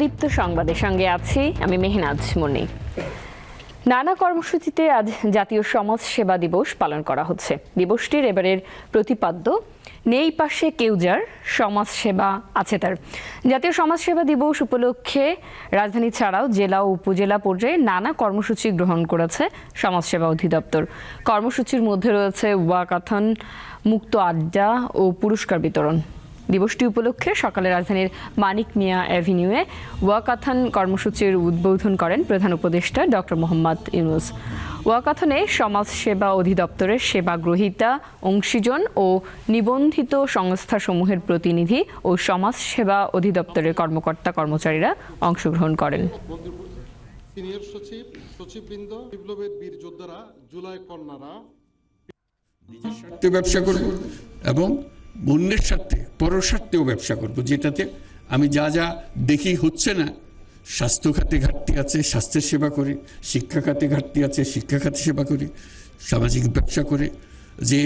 দীপ্ত সংবাদের সঙ্গে আছি আমি মেহনাজ মনি নানা কর্মসূচিতে আজ জাতীয় সমাজ সেবা দিবস পালন করা হচ্ছে। দিবসটির এবারের প্রতিপাদ্য, নেই পাশে কেউ যার সমাজ সেবা আছে তার। জাতীয় সমাজ সেবা দিবস উপলক্ষে রাজধানী ছাড়াও জেলা ও উপজেলা পর্যায়ে নানা কর্মসূচি গ্রহণ করেছে সমাজসেবা অধিদপ্তর। কর্মসূচির মধ্যে রয়েছে ওয়াকাথন মুক্ত আড্ডা ও পুরস্কার বিতরণ। দিবসটি উপলক্ষে সকালে রাজধানীর মানিক মিয়া অ্যাভিনিউয়ে ওয়াকাথন কর্মসূচির উদ্বোধন করেন প্রধান উপদেষ্টা ডক্টর মোহাম্মদ ইউনুস। ওয়াকাথনে সমাজ সেবা অধিদপ্তরের সেবা গ্রহীতা অংশীজন ও নিবন্ধিত সংস্থাসমূহের প্রতিনিধি ও সমাজ সেবা অধিদপ্তরের কর্মকর্তা কর্মচারীরা অংশগ্রহণ করেন। সিনিয়র সচিব সচিববৃন্দ বিপ্লবের বীর যোদ্ধারা জুলাই কন্যারা। ব্যবসা করব এবং অন্যের স্বার্থে, পরের স্বার্থেও ব্যবসা করব। যেটাতে আমি যা যা দেখি হচ্ছে না, স্বাস্থ্য খাতে ঘাটতি আছে, স্বাস্থ্যের সেবা করি, শিক্ষা খাতে ঘাটতি আছে, শিক্ষা খাতে সেবা করি, সামাজিক ব্যবসা করে, যে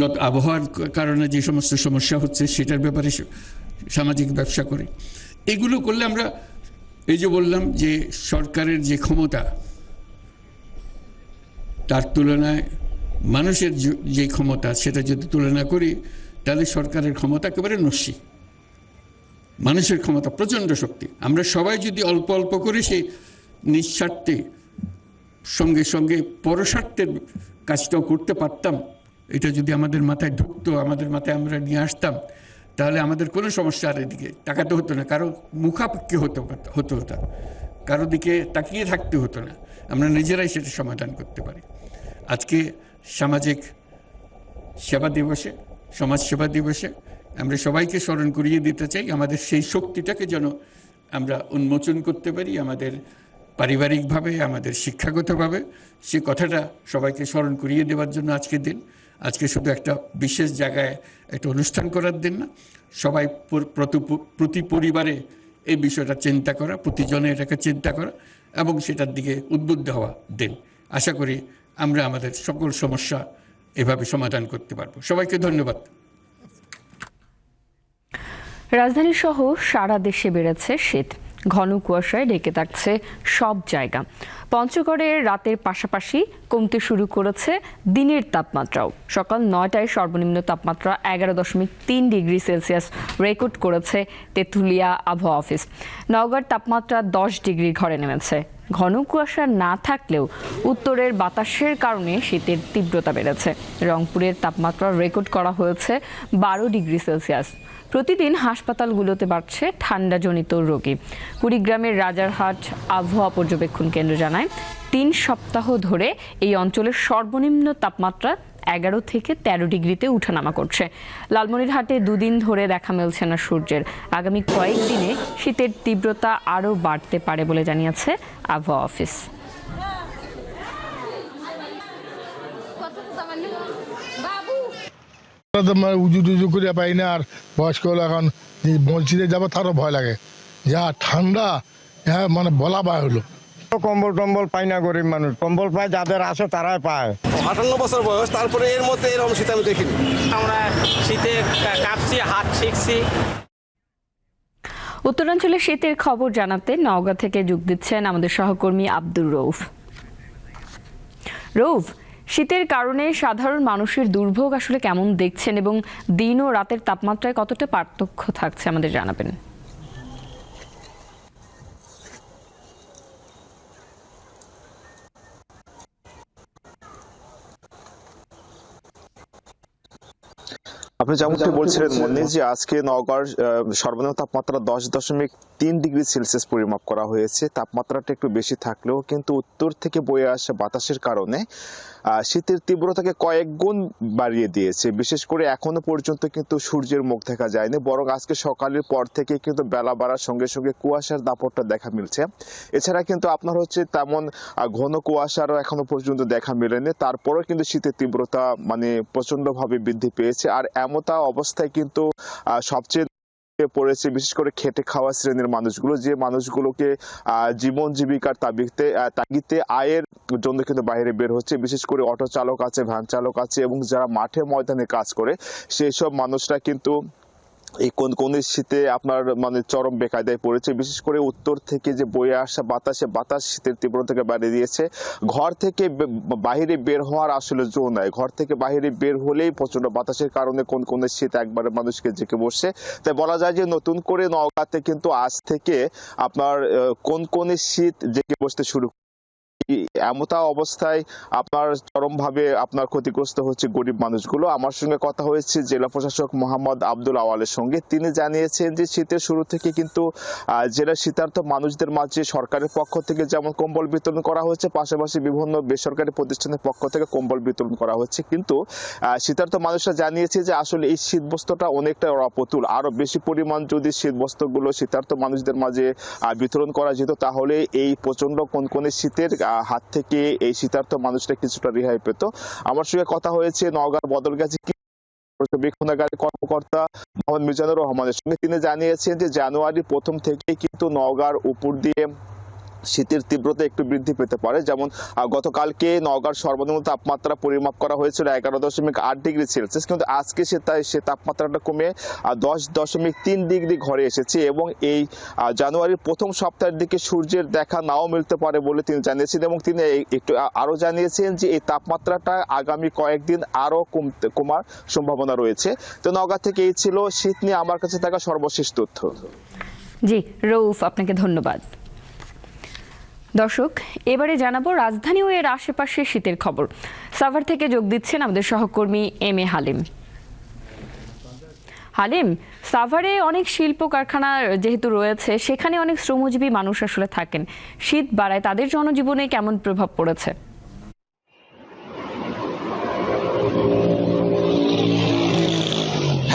যত আবহাওয়ার কারণে যে সমস্ত সমস্যা হচ্ছে, সেটার ব্যাপারে সামাজিক ব্যবসা করে। এগুলো করলে আমরা, এই যে বললাম যে সরকারের যে ক্ষমতা, তার তুলনায় মানুষের যে- ক্ষমতা সেটা যদি তুলনা করি, তাহলে সরকারের ক্ষমতা একেবারে নস্যি। মানুষের ক্ষমতা প্রচণ্ড শক্তি। আমরা সবাই যদি অল্প অল্প করে সেই নিঃস্বার্থে সঙ্গে সঙ্গে পরস্বার্থের কাজটাও করতে পারতাম, এটা যদি আমাদের মাথায় ঢুকতো, আমাদের মাথায় আমরা নিয়ে আসতাম, তাহলে আমাদের কোনো সমস্যা আর এদিকে তাকাতে হতো না। কারও মুখাপেক্ষি হতো হতো হতো কারও দিকে তাকিয়ে থাকতে হতো না। আমরা নিজেরাই সেটা সমাধান করতে পারি। আজকে সামাজিক সেবা দিবসে, সমাজ সেবা দিবসে আমরা সবাইকে স্মরণ করিয়ে দিতে চাই। আমাদের সেই শক্তিটাকে যেন আমরা উন্মোচন করতে পারি আমাদের পারিবারিকভাবে, আমাদের শিক্ষাগতভাবে। সে কথাটা সবাইকে স্মরণ করিয়ে দেওয়ার জন্য আজকে দিন। আজকে শুধু একটা বিশেষ জায়গায় একটা অনুষ্ঠান করার দিন না, সবাই প্রতি- প্রতি পরিবারে এই বিষয়টা চিন্তা করা প্রতিজনে এটাকে চিন্তা করা এবং সেটার দিকে উদ্বুদ্ধ হওয়া দিন। আশা করি আমরা আমাদের সকল সমস্যা এভাবে সমাধান করতে পারব। সবাইকে ধন্যবাদ। রাজধানী সহ সারা দেশে বেড়েছে শীত। ঘন কুয়াশায় ঢেকে থাকছে সব জায়গা। পঞ্চগড়ে রাতের পাশাপাশি কমতে শুরু করেছে দিনের তাপমাত্রাও। সকাল নয়টায় সর্বনিম্ন তাপমাত্রা এগারো দশমিক তিন ডিগ্রি সেলসিয়াস রেকর্ড করেছে তেঁতুলিয়া আবহাওয়া অফিস। নওগাঁর তাপমাত্রা দশ ডিগ্রি ঘরে নেমেছে। ঘন কুয়াশা না থাকলেও উত্তরের বাতাসের কারণে শীতের তীব্রতা বেড়েছে। রংপুরের তাপমাত্রা রেকর্ড করা হয়েছে বারো ডিগ্রি সেলসিয়াস। প্রতিদিন হাসপাতালগুলোতে বাড়ছে ঠান্ডাজনিত রোগী। কুড়িগ্রামের রাজারহাট আবহাওয়া পর্যবেক্ষণ কেন্দ্র জানায়, তিন সপ্তাহ ধরে এই অঞ্চলের সর্বনিম্ন তাপমাত্রা এগারো থেকে তেরো ডিগ্রিতে উঠানামা করছে। লালমনিরহাটে দুদিন ধরে দেখা মিলছে না সূর্যের। আগামী কয়েকদিনে শীতের তীব্রতা আরও বাড়তে পারে বলে জানিয়েছে আবহাওয়া অফিস বাবু তো মানে উজু টুজু করে পাই না আর বয়স্ক হলো এখন মসজিদে যাব তারও ভয় লাগে। যা ঠান্ডা হ্যাঁ মানে বলা বা হলো। কম্বল টম্বল পাই না গরিব মানুষ কম্বল পায় যাদের আছে তারাই পায়। আটান্ন বছর বয়স তারপরে এর মধ্যে এরকম শীত আমি দেখিনি। আমরা শীতে কাঁপছি হাত শিখছি উত্তরাঞ্চলে শীতের খবর জানাতে নওগাঁ থেকে যোগ দিচ্ছেন আমাদের সহকর্মী আব্দুর রৌফ রৌফ শীতের কারণে সাধারণ মানুষের দুর্ভোগ আসলে কেমন দেখছেন এবং দিন ও রাতের তাপমাত্রায় কতটা পার্থক্য থাকছে আমাদের জানাবেন। আপনি যেমনটি বলছিলেন মনে যে আজকে নওগাঁর আহ, সর্বনিম্ন তাপমাত্রা দশ দশমিক তিন ডিগ্রি সেলসিয়াস পরিমাপ করা হয়েছে। তাপমাত্রাটা একটু বেশি থাকলেও কিন্তু উত্তর থেকে বয়ে আসা বাতাসের কারণে শীতের তীব্রতাকে কয়েক গুণ বাড়িয়ে দিয়েছে। বিশেষ করে এখনও পর্যন্ত কিন্তু সূর্যের মুখ দেখা যায়নি, বরং আজকে সকালের পর থেকে কিন্তু বেলা বাড়ার সঙ্গে সঙ্গে কুয়াশার দাপটটা দেখা মিলছে। এছাড়া কিন্তু আপনার হচ্ছে তেমন ঘন কুয়াশারও এখনও পর্যন্ত দেখা মেলেনি। তারপরেও কিন্তু শীতের তীব্রতা মানে প্রচন্ডভাবে বৃদ্ধি পেয়েছে। আর এমতা অবস্থায় কিন্তু সবচেয়ে পড়েছে, বিশেষ করে খেটে খাওয়া শ্রেণির মানুষগুলো, যে মানুষগুলোকে জীবন জীবিকার তাগিতে তাগিতে আয়ের জন্য কিন্তু বাইরে বের হচ্ছে। বিশেষ করে অটো চালক আছে, ভ্যান চালক আছে এবং যারা মাঠে ময়দানে কাজ করে সেই সব মানুষরা কিন্তু এই কোন কোন শীতে আপনার মানে চরম বেকায়দায় পড়েছে, বিশেষ করে উত্তর থেকে যে বয়ে আসা বাতাসে, বাতাস শীতের তীব্রতাকে বাড়িয়ে দিয়েছে। ঘর থেকে বে- বাইরে বের হওয়ার আসলে জো নাই। ঘর থেকে বাইরে বের হলেই প্রচণ্ড বাতাসের কারণে কোন কোন শীত একবারে মানুষকে জেঁকে বসছে তাই বলা যায় যে নতুন করে নওগাঁতে কিন্তু আজ থেকে আপনার কোন কোন শীত জেঁকে বসতে শুরু এমতা অবস্থায় আপনার চরমভাবে আপনার ক্ষতিগ্রস্ত হচ্ছে গরিব মানুষগুলো। আমার সঙ্গে কথা হয়েছে জেলা প্রশাসক মোহাম্মদ আব্দুল আওয়ালের সঙ্গে। তিনি জানিয়েছেন যে শীতের শুরু থেকে কিন্তু জেলার শীতার্থ মানুষদের মাঝে সরকারের পক্ষ থেকে যেমন কম্বল বিতরণ করা হচ্ছে, পাশাপাশি বিভিন্ন বেসরকারি প্রতিষ্ঠানের পক্ষ থেকে কম্বল বিতরণ করা হচ্ছে। কিন্তু শীতার্থ মানুষরা জানিয়েছে যে আসলে এই শীত বস্ত্রটা অনেকটা অপ্রতুল। আরও বেশি পরিমাণ যদি শীত বস্ত্রগুলো শীতার্থ মানুষদের মাঝে বিতরণ করা যেত, তাহলে এই প্রচণ্ড কনকনে শীতের হাত থেকে এই শীতার্থ মানুষটা কিছুটা রেহাই পেত। আমার সঙ্গে কথা হয়েছে নওগাঁর বদলগাছি পর্যবেক্ষণাগারের কর্মকর্তা মোহাম্মদ মিজানুর রহমানের সঙ্গে। তিনি জানিয়েছেন যে, জানুয়ারি প্রথম থেকে কিন্তু নওগাঁর উপর দিয়ে শীতের তীব্রতা একটু বৃদ্ধি পেতে পারে। যেমন গতকালকে নওগাঁর সর্বনিম্ন তাপমাত্রা পরিমাপ করা হয়েছিল এগারো দশমিক আট ডিগ্রি সেলসিয়াস, কিন্তু আজকে সে তাই সে তাপমাত্রাটা কমে দশ দশমিক তিন ডিগ্রি ঘরে এসেছে এবং এই জানুয়ারির প্রথম সপ্তাহের দিকে সূর্যের দেখা নাও মিলতে পারে বলে তিনি জানিয়েছেন এবং তিনি একটু আরও জানিয়েছেন যে এই তাপমাত্রাটা আগামী কয়েকদিন আরও কমতে, কমার সম্ভাবনা রয়েছে। তো নওগাঁ থেকে এই ছিল শীত নিয়ে আমার কাছে থাকা সর্বশেষ তথ্য। জি রৌফ আপনাকে ধন্যবাদ। দর্শক, এবারে জানাব রাজধানী ও এর আশেপাশে শীতের খবর। সাভার থেকে যোগ দিচ্ছেন আমাদের সহকর্মী এম এ হালিম। হালিম, সাভারে অনেক শিল্প কারখানা যেহেতু রয়েছে, সেখানে অনেক শ্রমজীবী মানুষ আসলে থাকেন। শীত বাড়ায় তাদের জনজীবনে কেমন প্রভাব পড়েছে?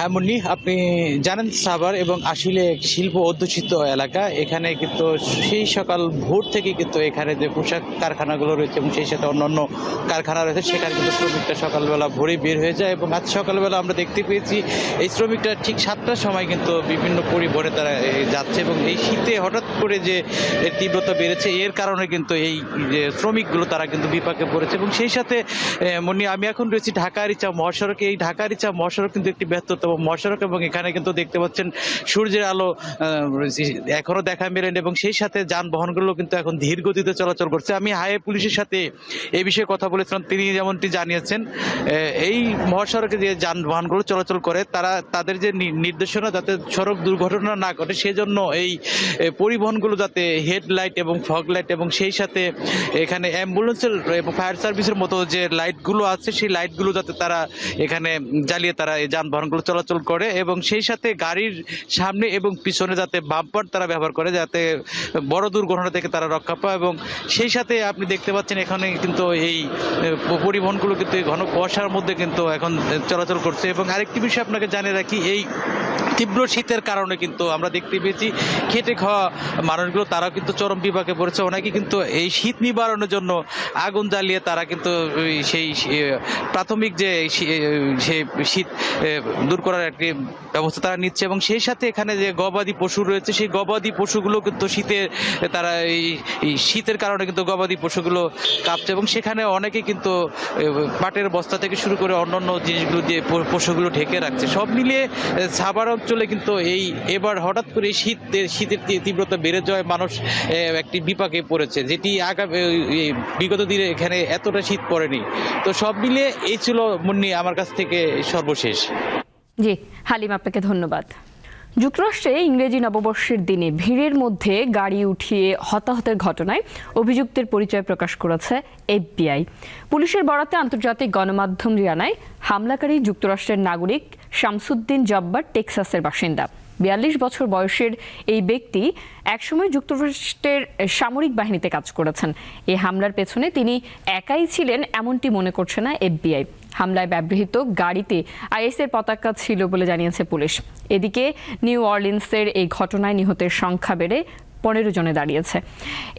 হ্যাঁ মুন্নি, আপনি জানেন সাভার এবং আসলে শিল্প অধ্যুষিত এলাকা। এখানে কিন্তু সেই সকাল ভোর থেকে কিন্তু এখানে যে পোশাক কারখানাগুলো রয়েছে এবং সেই সাথে অন্যান্য কারখানা রয়েছে, সেখানে কিন্তু শ্রমিকটা সকালবেলা ভোরে বের হয়ে যায় এবং আজ সকালবেলা আমরা দেখতে পেয়েছি, এই শ্রমিকটা ঠিক সাতটার সময় কিন্তু বিভিন্ন পরিবহনে তারা যাচ্ছে এবং এই শীতে হঠাৎ করে যে তীব্রতা বেড়েছে, এর কারণে কিন্তু এই যে শ্রমিকগুলো তারা কিন্তু বিপাকে পড়েছে এবং সেই সাথে মুন্নি, আমি এখন রয়েছি ঢাকা রিচা মহাসড়কে। এই ঢাকা রিচা মহাসড়ক কিন্তু একটি মহাসড়ক এবং এখানে কিন্তু দেখতে পাচ্ছেন সূর্যের আলো আহ, এখনও দেখা মেলেন এবং সেই সাথে যানবাহনগুলো কিন্তু এখন ধীর গতিতে চলাচল করছে। আমি হাইওয়ে পুলিশের সাথে এই বিষয়ে কথা বলেছিলাম তিনি যেমনটি জানিয়েছেন এই মহাসড়কে যে যানবাহনগুলো চলাচল করে তারা তাদের যে নির্দেশনা যাতে সড়ক দুর্ঘটনা না ঘটে সেজন্য এই পরিবহনগুলো যাতে হেডলাইট এবং ফগ লাইট এবং সেই সাথে এখানে অ্যাম্বুলেন্সের এবং ফায়ার সার্ভিসের মতো যে লাইটগুলো আছে সেই লাইটগুলো যাতে তারা এখানে জ্বালিয়ে তারা এই যানবাহনগুলো চলাচল করে এবং সেই সাথে গাড়ির সামনে এবং পিছনে যাতে বাম্পার তারা ব্যবহার করে, যাতে বড় দুর্ঘটনা থেকে তারা রক্ষা পায় এবং সেই সাথে আপনি দেখতে পাচ্ছেন এখানে কিন্তু এই পরিবহনগুলো কিন্তু ঘন কুয়াশার মধ্যে কিন্তু এখন চলাচল করছে এবং আরেকটি বিষয় আপনাকে জানিয়ে রাখি, এই তীব্র শীতের কারণে কিন্তু আমরা দেখতে পেয়েছি, খেটে খাওয়া মানুষগুলো তারাও কিন্তু চরম বিপাকে পড়েছে। অনেকে কিন্তু এই শীত নিবারণের জন্য আগুন জ্বালিয়ে তারা কিন্তু সেই প্রাথমিক যে সেই শীত দূর করার একটি ব্যবস্থা তারা নিচ্ছে এবং সেই সাথে এখানে যে গবাদি পশু রয়েছে, সেই গবাদি পশুগুলো কিন্তু শীতের তারা এই শীতের কারণে কিন্তু গবাদি পশুগুলো কাঁপছে এবং সেখানে অনেকে কিন্তু পাটের বস্তা থেকে শুরু করে অন্যান্য জিনিসগুলো দিয়ে পশুগুলো ঢেকে রাখছে। সব মিলিয়ে সাভার অঞ্চলে কিন্তু এই এবার হঠাৎ করে শীতের শীতের তীব্র- তীব্রতা বেড়ে যাওয়ায় মানুষ একটি বিপাকে পড়েছে, যেটি আগামী বিগত দিনে এখানে এতটা শীত পড়েনি। তো সব মিলিয়ে এই ছিল মুন্নি আমার কাছ থেকে সর্বশেষ। জি, হালিম, আপনাকে ধন্যবাদ। যুক্তরাষ্ট্রে ইংরেজি নববর্ষের দিনে ভিড়ের মধ্যে গাড়ি উঠিয়ে হতাহতের ঘটনায় অভিযুক্তের পরিচয় প্রকাশ করেছে এফবিআই। পুলিশের বরাতে আন্তর্জাতিক গণমাধ্যম জানায় হামলাকারী যুক্তরাষ্ট্রের নাগরিক শামসুদ্দিন জব্বার, টেক্সাসের বাসিন্দা। বিয়াল্লিশ বছর বয়সের এই ব্যক্তি একসময় যুক্তরাষ্ট্রের সামরিক বাহিনীতে কাজ করেছেন। এই হামলার পেছনে তিনি একাই ছিলেন এমনটি মনে করছে না এফবিআই। হামলায় ব্যবহৃত গাড়িতে আইএসের পতাকা ছিল বলে জানিয়েছে পুলিশ। এদিকে নিউ অর্লিন্সের এই ঘটনায় নিহতের সংখ্যা বেড়ে পনেরো জনে দাঁড়িয়েছে।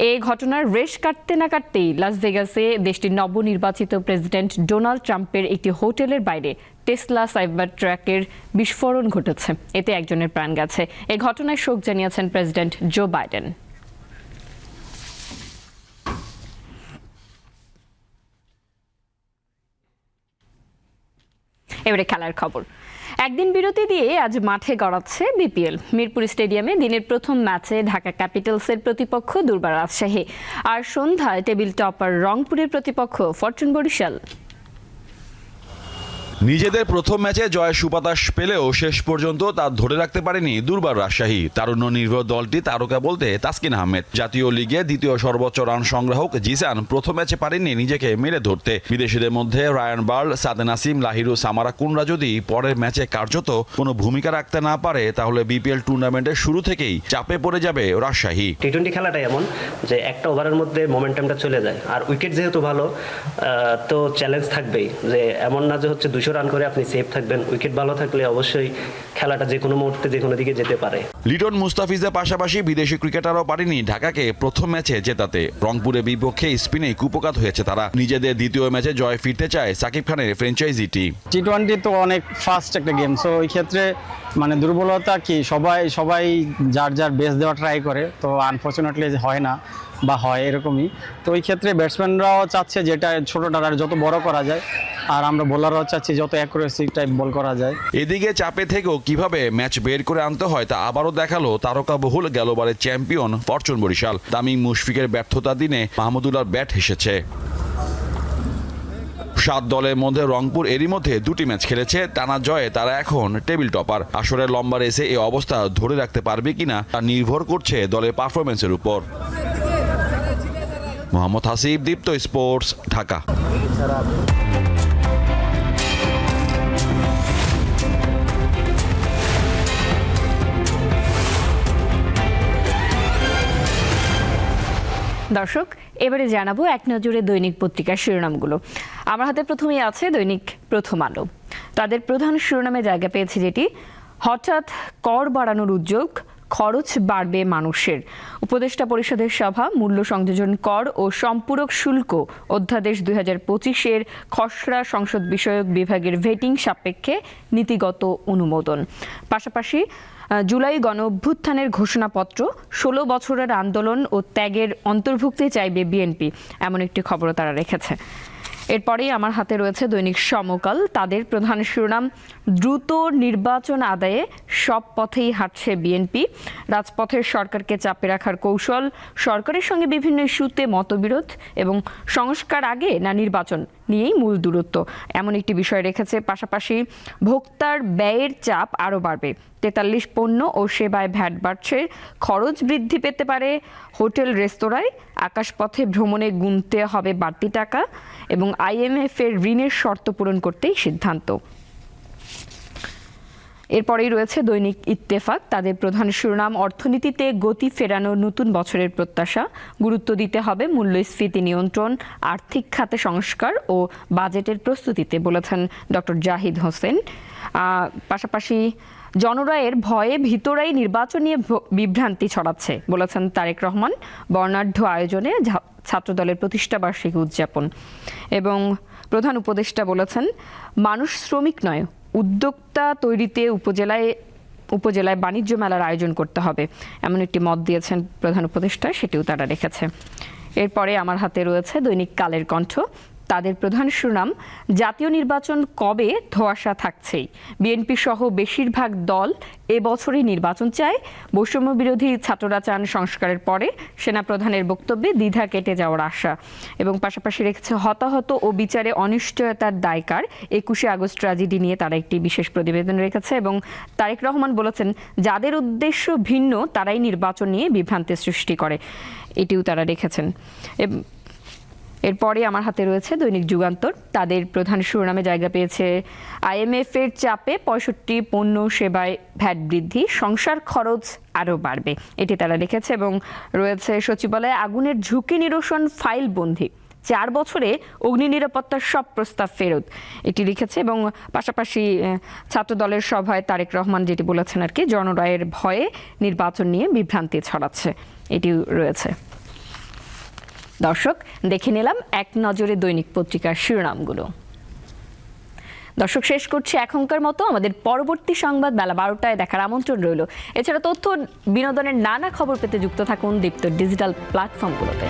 এই ঘটনার রেশ কাটতে না কাটতেই লাস ভেগাসে দেশটির নবনির্বাচিত প্রেসিডেন্ট ডোনাল্ড ট্রাম্পের একটি হোটেলের বাইরে টেসলা সাইবার ট্র্যাকের বিস্ফোরণ ঘটেছে। এতে একজনের প্রাণ গেছে। এ ঘটনায় শোক জানিয়েছেন প্রেসিডেন্ট জো বাইডেন। এবারে খেলার খবর। একদিন বিরতি দিয়ে আজ মাঠে গড়াচ্ছে বিপিএল। মিরপুর স্টেডিয়ামে দিনের প্রথম ম্যাচে ঢাকা ক্যাপিটালসের প্রতিপক্ষ দুর্বার রাজশাহী। আর সন্ধ্যায় টেবিল টপার রংপুরের প্রতিপক্ষ ফরচুন বরিশাল। নিজেদের প্রথম ম্যাচে জয় সুপাতাস পেলেও শেষ পর্যন্ত তা ধরে রাখতে পারেনি দুর্বার রাজশাহী। তারুণ্য নির্ভর দলটি তারকা বলতে তাসকিন আহমেদ। জাতীয় লিগে দ্বিতীয় সর্বোচ্চ রান সংগ্রাহক জিসান প্রথম ম্যাচে পারেননি নিজেকে মেরে ধরতে। বিদেশিদের মধ্যে রায়ান বার্ল সাদে নাসিম লাহিরু, সামারা কুনরা যদি পরের ম্যাচে কার্যত কোনো ভূমিকা রাখতে না পারে, তাহলে বিপিএল টুর্নামেন্টের শুরু থেকেই চাপে পড়ে যাবে রাজশাহী। টি টোয়েন্টি খেলাটাই এমন যে একটা ওভারের মধ্যে মোমেন্টামটা চলে যায়। আর উইকেট যেহেতু ভালো তো চ্যালেঞ্জ থাকবেই। যে এমন না যে হচ্ছে দুশো রান করে আপনি সেফ থাকবেন। উইকেট ভালো থাকলে অবশ্যই খেলাটা যে কোনো মুহূর্তে যে কোনো দিকে যেতে পারে। লিটন মুস্তাফিজের পাশাপাশি বিদেশি ক্রিকেটারও পারেনি ঢাকাকে প্রথম ম্যাচে জেতাতে। রংপুরে বিপক্ষে স্পিনে কুপকাত হয়েছে তারা। নিজেদের দ্বিতীয় ম্যাচে জয় ফিরতে চায় সাকিব খানের ফ্র্যাঞ্চাইজিটি টি টোয়েন্টি তো অনেক ফাস্ট একটা গেম সো ওই ক্ষেত্রে মানে দুর্বলতা কি? সবাই সবাই যার যার বেস দেওয়া ট্রাই করে তো আনফর্চুনেটলি হয় না। বা হয় এরকমই। তো ওই ক্ষেত্রে ব্যাটসম্যানরাও চাচ্ছে যেটা ছোটো ডালার যত বড় করা যায়, আর আমরা বোলাররাও চাচ্ছি যত অ্যাকুরেসি টাইপ বল করা যায়। এদিকে চাপে থেকেও কীভাবে ম্যাচ বের করে আনতে হয় তা আবারও দেখাল তারকা বহুল গেলবারের চ্যাম্পিয়ন ফরচুন বরিশাল। তামিম মুশফিকের ব্যর্থতা দিনে মাহমুদুল্লাহর ব্যাট হেসেছে। সাত দলের মধ্যে রংপুর এরই মধ্যে দুটি ম্যাচ খেলেছে, টানা জয়ে তারা এখন টেবিল টপার আসরের লম্বা রেসে এই অবস্থা ধরে রাখতে পারবে কিনা তা নির্ভর করছে দলের পারফরমেন্সের উপর। মোহাম্মদ হাসিব, দীপ্ত স্পোর্টস, ঢাকা। দর্শক, এবারে জানাব এক নজরে দৈনিক পত্রিকার শিরোনামগুলো। আমার হাতে প্রথমেই আছে দৈনিক প্রথম আলো। তাদের প্রধান শিরোনামে জায়গা পেয়েছে যেটি, হঠাৎ কর বাড়ানোর উদ্যোগ খরচ বাড়বে মানুষের। উপদেষ্টা পরিষদের সভা, মূল্য সংযোজন কর ও সম্পূরক শুল্ক, অধ্যাদেশ দুই হাজার পঁচিশের খসড়া সংসদ বিষয়ক বিভাগের ভেটিং সাপেক্ষে নীতিগত অনুমোদন। পাশাপাশি জুলাই গণ অভ্যুত্থানের ঘোষণাপত্র, ষোলো বছরের আন্দোলন ও ত্যাগের অন্তর্ভুক্তি চাইবে বিএনপি, এমন একটি খবরও তারা রেখেছে। এরপরেই আমার হাতে রয়েছে দৈনিক সমকাল। তাদের প্রধান শিরোনাম, দ্রুত নির্বাচন আদায়ে সব পথেই হাঁটছে বিএনপি। রাজপথের সরকারকে চাপে রাখার কৌশল, সরকারের সঙ্গে বিভিন্ন ইস্যুতে মতবিরোধ এবং সংস্কার আগে না নির্বাচন নিয়েই মূল দূরত্ব। এমন একটি বিষয় রেখেছে, পাশাপাশি ভোক্তার ব্যয়ের চাপ আরও বাড়বে। তেতাল্লিশ পণ্য ও সেবায় ভ্যাট বাড়ছে, খরচ বৃদ্ধি পেতে পারে হোটেল রেস্তোরাঁয় আকাশপথে ভ্রমণে গুনতে হবে বাড়তি টাকা এবং আইএমএফ এর ঋণের শর্ত পূরণ করতেই সিদ্ধান্ত। এরপরেই রয়েছে দৈনিক ইত্তেফাক। তাদের প্রধান শিরোনাম, অর্থনীতিতে গতি ফেরানোর নতুন বছরের প্রত্যাশা। গুরুত্ব দিতে হবে মূল্যস্ফীতি নিয়ন্ত্রণ, আর্থিক খাতে সংস্কার ও বাজেটের প্রস্তুতিতে বলেছেন ডক্টর জাহিদ হোসেন। পাশাপাশি জনরায়ের ভয়ে ভিতরাই নির্বাচন নিয়ে বিভ্রান্তি ছড়াচ্ছে, বলেছেন তারেক রহমান বর্ণাঢ্য আয়োজনে ছাত্রদলের প্রতিষ্ঠাবার্ষিকী উদযাপন। এবং প্রধান উপদেষ্টা বলেছেন, মানুষ শ্রমিক নয়, উদ্যোক্তা তৈরিতে উপজেলায় উপজেলায় বাণিজ্য মেলার আয়োজন করতে হবে। এমন একটি মত দিয়েছেন প্রধান উপদেষ্টা, সেটিও তারা রেখেছে। এরপরে আমার হাতে রয়েছে দৈনিক কালের কণ্ঠ। তাদের প্রধান সুনাম, জাতীয় নির্বাচন কবে ধোয়াশা থাকছেই। বিএনপি সহ বেশিরভাগ দল এবছরই নির্বাচন চায়। বৈষম্য বিরোধী ছাত্ররা চান সংস্কারের পরে। সেনাপ্রধানের বক্তব্যে দ্বিধা কেটে যাওয়ার আশা। এবং পাশাপাশি রেখেছে হতাহত ও বিচারে অনিশ্চয়তার দায়কার। একুশে আগস্ট ট্র্যাজেডি নিয়ে তারা একটি বিশেষ প্রতিবেদন রেখেছে এবং তারেক রহমান বলেছেন, যাদের উদ্দেশ্য ভিন্ন, তারাই নির্বাচন নিয়ে বিভ্রান্তি সৃষ্টি করে। এটিও তারা রেখেছেন। এরপরে আমার হাতে রয়েছে দৈনিক যুগান্তর। তাদের প্রধান শিরোনামে জায়গা পেয়েছে আইএমএফ এর চাপে পঁয়ষট্টি পণ্য সেবায় ভ্যাট বৃদ্ধি সংসার খরচ আরও বাড়বে। এটি তারা লিখেছে এবং রয়েছে সচিবালয়ে আগুনের ঝুঁকি নিরসন ফাইল বন্দি। চার বছরে অগ্নি নিরাপত্তার সব প্রস্তাব ফেরত। এটি লিখেছে এবং পাশাপাশি আহ, ছাত্রদলের সভায় তারেক রহমান যেটি বলেছেন আর কি জনরায়ের ভয়ে নির্বাচন নিয়ে বিভ্রান্তি ছড়াচ্ছে। এটিও রয়েছে। দর্শক, দেখে নিলাম এক নজরে দৈনিক পত্রিকার শিরোনামগুলো। দর্শক, শেষ করছি এখনকার মতো। আমাদের পরবর্তী সংবাদ বেলা বারোটায় দেখার আমন্ত্রণ রইল। এছাড়া তথ্য বিনোদনের নানা খবর পেতে যুক্ত থাকুন দীপ্ত ডিজিটাল প্ল্যাটফর্মগুলোতে।